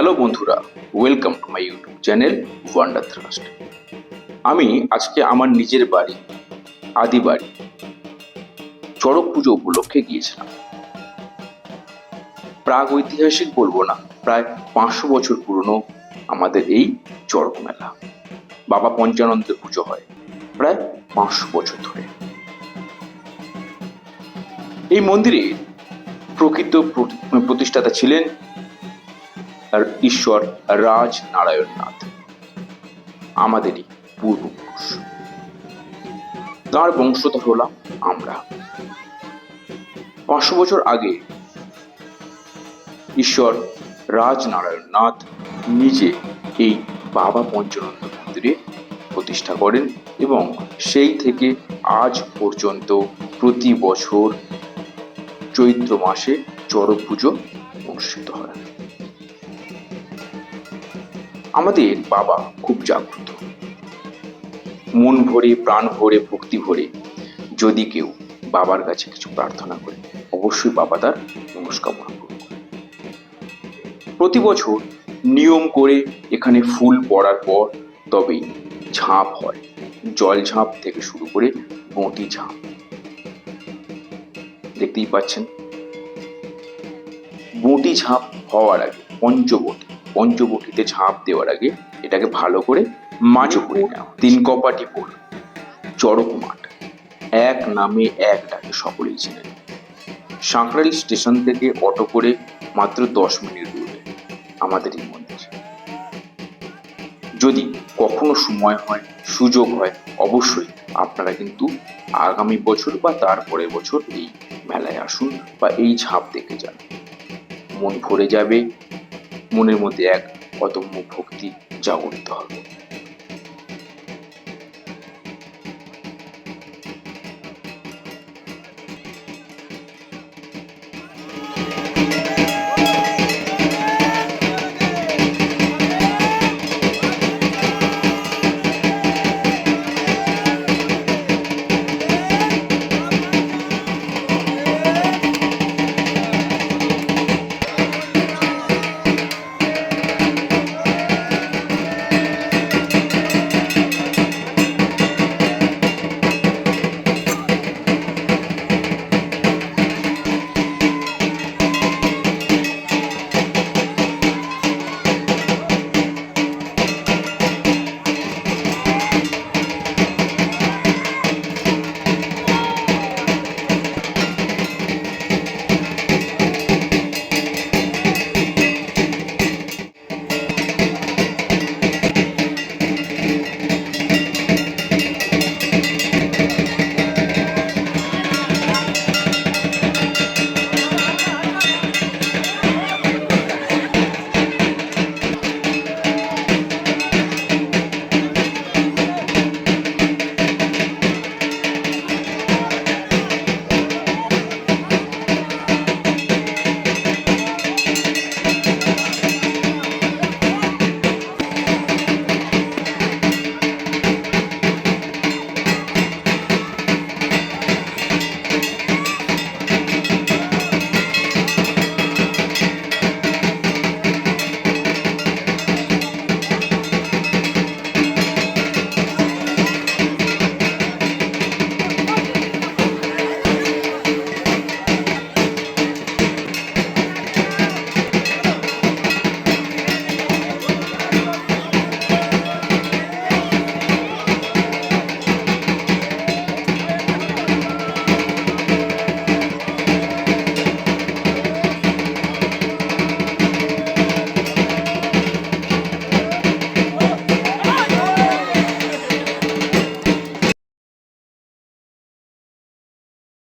Hello বন্ধুরা welcome to my YouTube channel wonder thrust আমি আজকে আমার নিজের বাড়ি, আদি বাড়ি, চড়ক পুজো উপলক্ষে গিয়েছিলাম। প্রাগ ঐতিহাসিক বলব না, প্রায় পাঁচশো বছর পুরনো আমাদের এই চড়ক মেলা। বাবা পঞ্চানন্দের পুজো হয় প্রায় পাঁচশো বছর ধরে। এই মন্দিরের প্রকৃত প্রতি- প্রতিষ্ঠাতা ছিলেন ঈশ্বর রাজ নারায়ণ নাথ আমাদেরই পূর্বপুরুষ। তার বংশধর হলাম আমরা। পাঁচশো বছর আগে ঈশ্বর রাজ নারায়ণ নাথ নিজে এই বাবা পঞ্চানন্দ মন্দিরে প্রতিষ্ঠা করেন এবং সেই থেকে আজ পর্যন্ত প্রতি বছর চৈত্র মাসে চড়ক পুজো অনুষ্ঠিত হয়। আমাদের বাবা খুব জাগ্রত। মন ভরে, প্রাণ ভরে, ভক্তি ভরে যদি কেউ বাবার কাছে কিছু প্রার্থনা করে, অবশ্যই বাবা তার মনস্কামনা পূরণ করে। প্রতি বছর নিয়ম করে এখানে ফুল পড়ার পর তবেই ঝাঁপ হয়, জল ঝাঁপ থেকে শুরু করে বঁটি ঝাঁপ। দেখতেই পাচ্ছেন? বঁটি ঝাঁপ হওয়ার আগে পঞ্চবটি। পঞ্চবটিতে ঝাঁপ দেওয়ার আগে এটাকে ভালো করে মাঝো করে নেওয়া তিন কপাটি পোল চড়ক মাঠ এক নামে এক ডাকে সকলেই ছিলেন সাঁকড়াইল স্টেশন থেকে অটো করে মাত্র দশ মিনিট দূরে আমাদের এই মন্দির। যদি কখনো সময় হয়, সুযোগ হয়, অবশ্যই আপনারা কিন্তু আগামী বছর বা তারপরের বছর এই মেলায় আসুন বা এই ঝাঁপ দেখে যান। মন ভরে যাবে মনের মধ্যে এক অদম্য ভক্তি জাগরিত হবে।